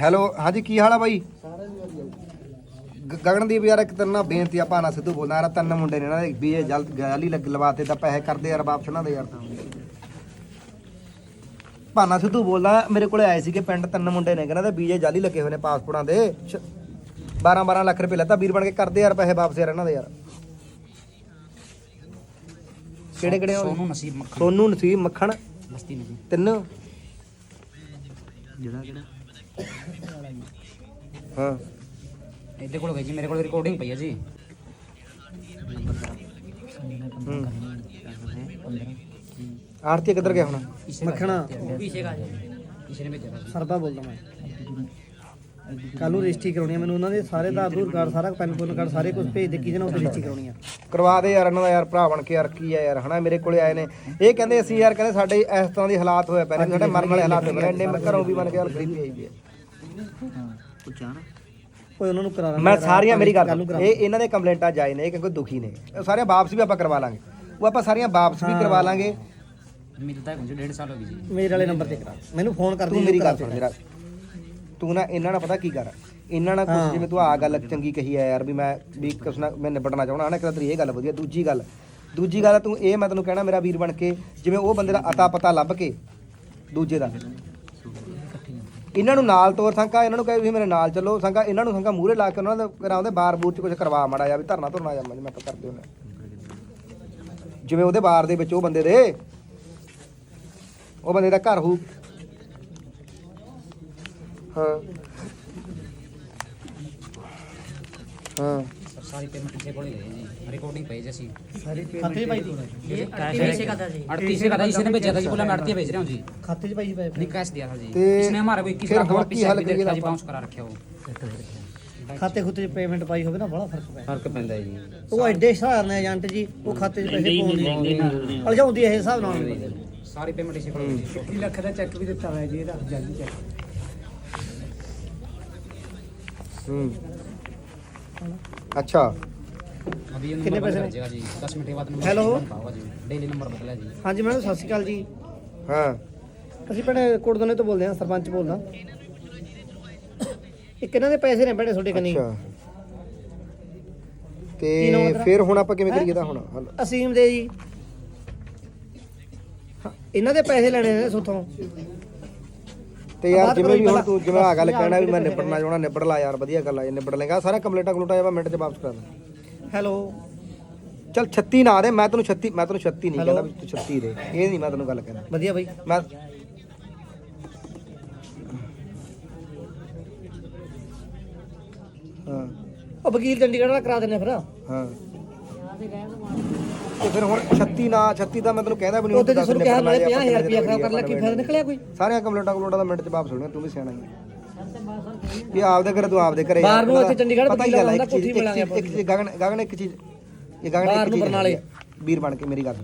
Hello ਹਾਂਜੀ ਕੀ ਹਾਲ ਆ ਬਾਈ? ਗ- ਗਗਨਦੀਪ ਯਾਰ ਇੱਕ ਤੇਰੇ ਨਾਲ ਬੇਨਤੀ ਆ ਭਾਨਾ ਸਿੱਧੂ ਬੋਲਦਾ ਯਾਰ ਤਿੰਨ ਮੁੰਡੇ ਨੇ ਦੇ ਵੀ ਇਹ ਜਲਦ ਗਾਲੀ ਲੱਗ ਲਵਾਤੇ ਤਾਂ ਪੈਸੇ ਕਰਦੇ ਯਾਰ ਵਾਪਸ ਉਹਨਾਂ ਦੇ ਯਾਰ ਤਾਂ। ਭਾਨਾ ਸਿੱਧੂ ਬੋਲਦਾ ਮੇਰੇ ਕੋਲੇ ਆਏ ਸੀਗੇ ਪਿੰਡ ਤਿੰਨ ਮੁੰਡੇ ਨੇ ਕਹਿੰਦਾ ਬੀਜੇ ਜਾਲੀ ਲੱਗੇ ਹੋਏ ਨੇ ਪਾਸਪੋਰਟਾਂ ਦੇ। 12 12 ਲੱਖ ਰੁਪਏ ਲੈਤਾ ਵੀਰ ਬਣ ਕੇ ਕਰਦੇ ਯਾਰ ਪੈਸੇ ਵਾਪਸ ਯਾਰ ਇਹਨਾਂ ਦੇ ਯਾਰ। ਕਿਹੜੇ ਕਿਹੜੇ? ਸੋਨੂੰ ਨਸੀਬ ਮੱਖਣ। ਸੋਨੂ ਨਸੀਬ ਮੱਖਣ। ਬਸਤੀ ਨਦੀ ਤਿੰਨ। ਜਿਹੜਾ ਕਿਹੜਾ ਹਾਂ। ਇਹਦੇ ਕੋਲ ਗਈ ਜੀ ਮੇਰੇ ਕੋਲ ਰਿਕਾਰਡਿੰਗ ਪਈ ਹੈ ਜੀ। ਆਰਤੀ ਕਿੱਧਰ ਗਿਆ ਹੁਣ? ਮੱਖਣਾ। ਪੀਛੇ ਕਾ ਕਿਸੇ ਨੇ ਭੇਜਿਆ ਸੀ ਸਰਬਾ ਬੋਲਦਾ ਮੈਂ। ਕੱਲ ਨੂੰ ਰਜਿਸਟਰੀ ਕਰਾਉਣੀ ਆ ਮੈਨੂੰ ਉਹਨਾਂ ਦੇ ਸਾਰੇ ਦਾ ਆਧਾਰ ਕਾਰਡ ਸਾਰਾ ਪੈਨ ਪੁਨ ਕਾਰਡ ਸਾਰੇ ਕੁਝ ਭੇਜ ਦੇ ਕਿਹਦੇ ਨਾਲ ਰਜਿਸਟਰੀ ਕਰਾਉਣੀ ਆ? ਕਰਵਾ ਦੇ ਯਾਰ ਇਹਨਾਂ ਦਾ ਯਾਰ ਭਰਾ ਬਣ ਕੇ ਯਾਰ ਕੀ ਆ ਯਾਰ ਹਨਾ ਮੇਰੇ ਕੋਲੇ ਆਏ ਨੇ। ਇਹ ਕਹਿੰਦੇ ਅਸੀਂ ਯਾਰ ਕਹਿੰਦੇ ਸਾਡੇ ਇਸ ਤਰ੍ਹਾਂ ਦੇ ਹਾਲਾਤ ਹੋਏ ਪਏ ਨੇ ਸਾਡੇ ਮਰਨ ਵਾਲੇ ਹਾਲਾਤ ਹੋਏ ਪਏ ਨੇ ਇੰਨੇ ਘਰੋਂ ਵੀ ਬਣ ਕੇ ਯਾਰ ਗਰੀਬੀ ਆਈ ਵੀ ਹੈ ਓਏ ਉਹਨਾਂ ਨੂੰ ਕਰਾ ਮੈਂ ਸਾਰੀਆਂ ਮੇਰੀ ਗੱਲ ਇਹ ਇਹਨਾਂ ਦੇ ਕੰਪਲੇਂਟਾਂ ਜਾਏ ਨੇ ਕਿਉਂਕਿ ਦੁਖੀ ਨੇ। ਸਾਰੀਆਂ ਵਾਪਸ ਵੀ ਆਪਾਂ ਕਰਵਾ ਲਾਂਗੇ। ਉਹ ਆਪਾਂ ਸਾਰੀਆਂ ਵਾਪਸ ਵੀ ਕਰਵਾ ਲਾਂਗੇ। ਮਿਲਦਾ ਕੁਝ ਡੇਢ ਸਾਲ ਹੋ ਗਈ ਜੀ। ਮੇਰੇ ਵਾਲੇ ਨੰਬਰ ਤੇ ਕਰਾ। ਮੈਨੂੰ ਫੋਨ ਕਰ ਤੂੰ ਮੇਰੀ ਗੱਲ ਸੁਣ ਜਰਾ ਤੂੰ ਨਾ ਇਹਨਾਂ ਨਾਲ ਪਤਾ ਕੀ ਕਰ? ਇਹਨਾਂ ਨਾਲ ਕੁਝ ਜਿਵੇਂ ਤੂੰ ਆ ਗੱਲ ਚੰਗੀ ਕਹੀ ਆ ਯਾਰ ਵੀ ਮੈਂ ਵੀ ਨਾ ਮੈਂ ਨਿਬੜਨਾ ਚਾਹਣਾ ਹਨਾ? ਤਾਂ ਤੇਰੀ ਇਹ ਗੱਲ ਵਧੀਆ ਦੂਜੀ ਗੱਲ ਦੂਜੀ ਗੱਲ ਤੂੰ ਇਹ ਮੈਂ ਤੈਨੂੰ ਕਹਿਣਾ ਮੇਰਾ ਵੀਰ ਬਣ ਕੇ ਜਿਵੇਂ ਉਹ ਬੰਦੇ ਦਾ ਅਤਾ ਪਤਾ ਲੱਭ ਕੇ ਦੂਜੇ ਦਾ। ਇਹਨਾਂ ਨੂੰ ਨਾਲ ਤੋਰ ਸੰਕਾ ਇਹਨਾਂ ਨੂੰ ਕਹੇ ਤੁਸੀਂ ਮੇਰੇ ਨਾਲ ਚੱਲੋ ਸੰਕਾ ਇਹਨਾਂ ਨੂੰ ਸੰਕਾ ਮੂਹਰੇ ਲਾ ਕੇ ਉਹਨਾਂ ਦੇ ਕਰਾਉਂਦੇ ਬਾਰ ਬੂਰ ਚ ਕੁਝ ਕਰਵਾ ਮਾੜਾ ਜਾ ਵੀ ਧਰਨਾ ਧਰਨਾ ਜਾ ਮੈਂ ਤਾਂ ਕਰਦੇ ਹੁੰਦੇ ਜਿਵੇਂ ਉਹਦੇ ਬਾਰ ਦੇ ਵਿੱਚ ਉਹ ਬੰਦੇ ਦੇ ਉਹ ਬੰਦੇ ਦਾ ਘਰ ਹੋਊ। ਹਾਂ ਹਾਂ ਸਰ ਸਾਰੀ ਪੇਮੈਂਟ ਕਿਸੇ ਕੋਲ ਹੀ ਗਈ ਜੀ ਰਿਕਾਰਡਿੰਗ ਪਈ ਜੀ ਅਸੀਂ ਖਾਤੇ 'ਚ ਪਾਈ ਦੀ कैसे का था जी अड़तीस का था इसने भेजा था जी बोला मैं अड़तीस भेज रहा हूँ जी ਖਾਤੇ 'ਚ ਪਾਈ ਦੀ नहीं कैश दिया था जी ते इसने हमारा को इक्कीस फिर लाख हम वापस की हाल भी करिए देखा जी आप? बाउंस करा रखे वो ਖਾਤੇ ਖੁੱਤੇ 'ਚ ਪੇਮੈਂਟ ਪਾਈ ਹੋਵੇ ਨਾ ਬੜਾ ਫਰਕ ਪੈ फर्क पैंदा है जी ਉਹ ਐਡੇ ਹਿਸਾਬ ਨਾਲ ਏਜੰਟ ਜੀ ਉਹ ਖਾਤੇ 'ਚ ਪੈਸੇ ਪਾਉਂਦੇ ਅਲਝਾਉਂਦੀ ਇਹ ਹਿਸਾਬ ਨਾਲ सारी पेमेंट इसी को गई 1 ਲੱਖ ਦਾ ਚੈੱਕ ਵੀ ਦਿੱਤਾ ਹੋਇਆ ਜੀ ਇਹਦਾ ਜਲਦੀ ਚੈੱਕ ਅੱਛਾ। ਕਿੰਨੇ ਪੈਸੇ ਜਾਏਗਾ ਜੀ 10 ਮਿੰਟ ਬਾਅਦ ਨੰਬਰ Hello? ਡੇਲੀ ਨੰਬਰ ਬਦਲਿਆ ਜੀ ਹਾਂਜੀ ਮੈਡਮ ਸਤਿ ਸ਼੍ਰੀ ਅਕਾਲ ਜੀ। ਹਾਂ। ਅਸੀਂ ਭੈਣੇ ਕੋਟਦਨੇ ਤੋਂ ਬੋਲਦੇ ਹਾਂ ਸਰਪੰਚ ਬੋਲਦਾ। ਇਹ ਕਿਹਨਾਂ ਦੇ ਪੈਸੇ ਨੇ ਭੈਣੇ ਤੁਹਾਡੇ ਕਨੀ। ਅੱਛਾ। ਤੇ ਫਿਰ ਹੁਣ ਆਪਾਂ ਕਿਵੇਂ ਕਰੀਏ ਦਾ ਹੁਣ? ਅਸੀਮ ਦੇ ਜੀ। ਇਹਨਾਂ ਦੇ ਪੈਸੇ ਲੈਣੇ ਨੇ ਸੁਥੋਂ। ਤੇ ਯਾਰ ਜਿਵੇਂ ਵੀ ਜੀ ਹੁਣ। ਤੂੰ ਜਿਵੇਂ ਆ ਗੱਲ ਕਹਿਣਾ ਵੀ ਮੈਂ ਨਿਬੜਨਾ ਚਾਹਣਾ ਨਿਬੜ ਲਾ ਯਾਰ ਵਧੀਆ ਗੱਲ ਆ ਇਹ ਨਿਬੜ ਲੇਗਾ। ਸਾਰਾ ਕੰਪਲੀਟਾ ਕੰਪਲੀਟਾ ਜਾਵਾ ਮਿੰਟ ਚ ਵਾਪਸ ਕਰ ਦੇ ਹੈਲੋ। ਚੱਲ 36 ਨਾ ਦੇ ਮੈਂ ਤੈਨੂੰ 36 ਮੈਂ ਤੈਨੂੰ 36 ਨਹੀਂ? ਕਹਿੰਦਾ ਵੀ ਤੂੰ 36 ਦੇ। ਇਹ ਨਹੀਂ ਮੈਂ ਤੈਨੂੰ ਗੱਲ ਕਹਿਣਾ। ਵਧੀਆ ਬਾਈ। ਮੈਂ ਹਾਂ। ਉਹ ਵਕੀਲ ਚੰਡੀਗੜ੍ਹ ਦਾ ਕਰਾ ਦਿੰਨੇ ਫਿਰ। ਹਾਂ। ਤੇ ਫਿਰ ਹੁਣ 36 ਨਾ 36 ਦਾ ਮੈਂ ਤੈਨੂੰ ਕਹਿੰਦਾ ਵੀ ਨਹੀਂ ਉਹਦੇ ਨਿਬੜ ਕਿਹਾ ਨਾਲੇ ਜੇ ਆਪਾਂ 50000 ਰੁਪਇਆ ਕਿੰਨੇ ਖਰਾਬ ਕਰ ਲੈ ਕੀ ਫਾਇਦਾ ਨਿਕਲਿਆ ਕੋਈ ਸਾਰੀਆਂ ਕੰਪਲੀਟਾਂ ਕੰਪਲੀਟਾਂ ਦਾ ਮਿੰਟ ਚ ਵਾਪਸ ਹੋਣੀਆਂ ਤੂੰ ਵੀ ਸਿਆਣਾ ਹੀ ਇਹ ਆਪਦੇ ਘਰੇ ਤੂੰ ਆਪਦੇ ਘਰੇ ਬਾਹਰ ਨੂੰ ਇੱਥੇ ਚੰਡੀਗੜ੍ਹ ਪਤਾ ਹੀ ਗੱਲ ਚੀਜ਼- ਕੋਠੀ ਮਿਲਾਂਗੇ ਇੱਕ ਚੀਜ਼ ਗਗਨ ਗਗਨ ਇੱਕ ਚੀਜ਼ ਇਹ ਗਗਨ ਬਾਹਰ ਇੱਕ ਨੂੰ ਚੀਜ਼ ਬਰਨਾਲੇ। ਵੀਰ ਬਣ ਕੇ ਮੇਰੀ ਗੱਲ।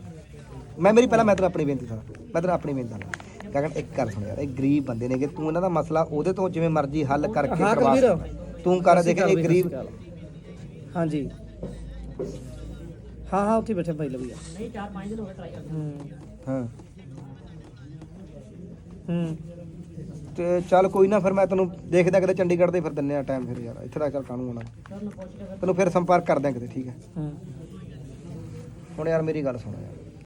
ਮੈਂ ਮੇਰੀ ਪਹਿਲਾਂ ਮੈਂ ਤੈਨੂੰ ਆਪਣੀ ਬੇਨਤੀ ਸੁਣਾ ਮੈਂ ਤੈਨੂੰ ਆਪਣੀ ਬੇਨਤੀ ਸੁਣਾ ਗਗਨ ਇੱਕ ਕਰ ਸੁਣ ਯਾਰ ਇਹ ਗਰੀਬ ਬੰਦੇ ਨੇ ਕਿ ਤੂੰ ਇਹਨਾਂ ਦਾ ਮਸਲਾ ਉਹਦੇ ਤੋਂ ਜਿਵੇਂ ਮਰਜ਼ੀ ਹੱਲ ਕਰਕੇ ਕਰਵਾ। ਤੂੰ ਕਰ ਦੇਖ ਇਹ ਗਰੀਬ। ਹਾਂਜੀ ਹਾਂ ਹਾਂ ਉੱਥੇ ਬੈਠੇ ਭਾਈ ਲਵੀਆ ਨਹੀਂ 4-5 ਦਿਨ ਹੋ ਗਏ ਟਰਾਈ ਹਾਂ। ਹੂੰ। ਤੇ ਚੱਲ ਕੋਈ ਨਾ ਫਿਰ ਮੈਂ ਤੈਨੂੰ ਦੇਖਦਾ ਕਿਤੇ ਚੰਡੀਗੜ੍ਹ ਦੇ ਫਿਰ ਦਿੰਨੇ ਆ ਟਾਈਮ ਫਿਰ ਯਾਰ। ਇੱਥੇ ਦਾ ਚੱਲ ਕਾਹਨੂੰ ਆਉਣਾ। ਤੈਨੂੰ ਫਿਰ ਸੰਪਰਕ ਕਰਦੇ ਆ ਕਿਤੇ ਠੀਕ ਹੈ? ਹੂੰ। ਹੁਣ ਯਾਰ ਮੇਰੀ ਗੱਲ ਸੁਣ